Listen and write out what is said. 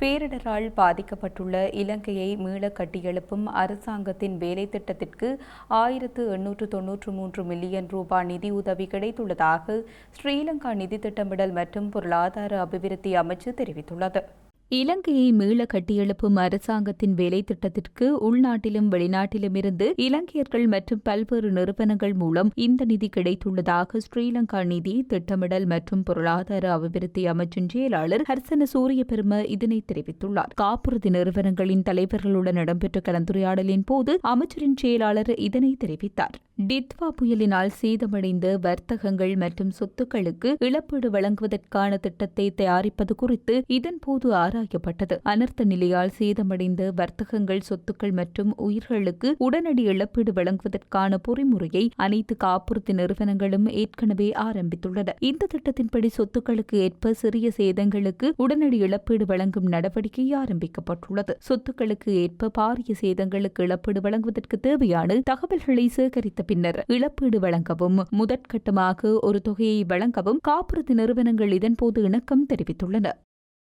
பேரிடரால் பாதிக்கப்பட்டுள்ள இலங்கையை மீள கட்டியெழுப்பும் அரசாங்கத்தின் வேலை திட்டத்திற்கு ஆயிரத்து எண்ணூற்று தொன்னூற்று மூன்று மில்லியன் ரூபாய் நிதியுதவி கிடைத்துள்ளதாக ஸ்ரீலங்கா நிதி திட்டமிடல் மற்றும் பொருளாதார அபிவிருத்தி அமைச்சு தெரிவித்துள்ளது. இலங்கையை மீள கட்டியெழுப்பும் அரசாங்கத்தின் வேலை திட்டத்திற்கு உள்நாட்டிலும் வெளிநாட்டிலும் இருந்து இலங்கையர்கள் மற்றும் பல்வேறு நிறுவனங்கள் மூலம் இந்த நிதி கிடைத்துள்ளதாக ஸ்ரீலங்கா நிதி திட்டமிடல் மற்றும் பொருளாதார அபிவிருத்தி அமைச்சின் செயலாளர் ஹர்சன சூரிய பெரும இதனை தெரிவித்துள்ளார். காப்புறுதி நிறுவனங்களின் தலைவர்களுடன் இடம்பெற்ற கலந்துரையாடலின் போது அமைச்சரின் செயலாளர் இதனை தெரிவித்தார். டித்வா புயலினால் சேதமடைந்த வர்த்தகங்கள் மற்றும் சொத்துக்களுக்கு இழப்பீடு வழங்குவதற்கான திட்டத்தை தயாரிப்பது குறித்து இதன்போது ஆராயப்பட்டது. அனர்த்த நிலையால் சேதமடைந்த வர்த்தகங்கள் சொத்துக்கள் மற்றும் உயிர்களுக்கு உடனடி இழப்பீடு வழங்குவதற்கான பொறிமுறையை அனைத்து காப்புறுதி நிறுவனங்களும் ஏற்கனவே ஆரம்பித்துள்ளன. இந்த திட்டத்தின்படி சொத்துக்களுக்கு ஏற்ப சிறிய சேதங்களுக்கு உடனடி இழப்பீடு வழங்கும் நடவடிக்கை ஆரம்பிக்கப்பட்டுள்ளது. சொத்துக்களுக்கு ஏற்ப பாரிய சேதங்களுக்கு இழப்பீடு வழங்குவதற்கு தேவையான தகவல்களை சேகரித்த பின்னர் இழப்பீடு வழங்கவும் முதற்கட்டமாக ஒரு தொகையை வழங்கவும் காப்புறுதி நிறுவனங்கள் இதன்போது இணக்கம் தெரிவித்துள்ளன.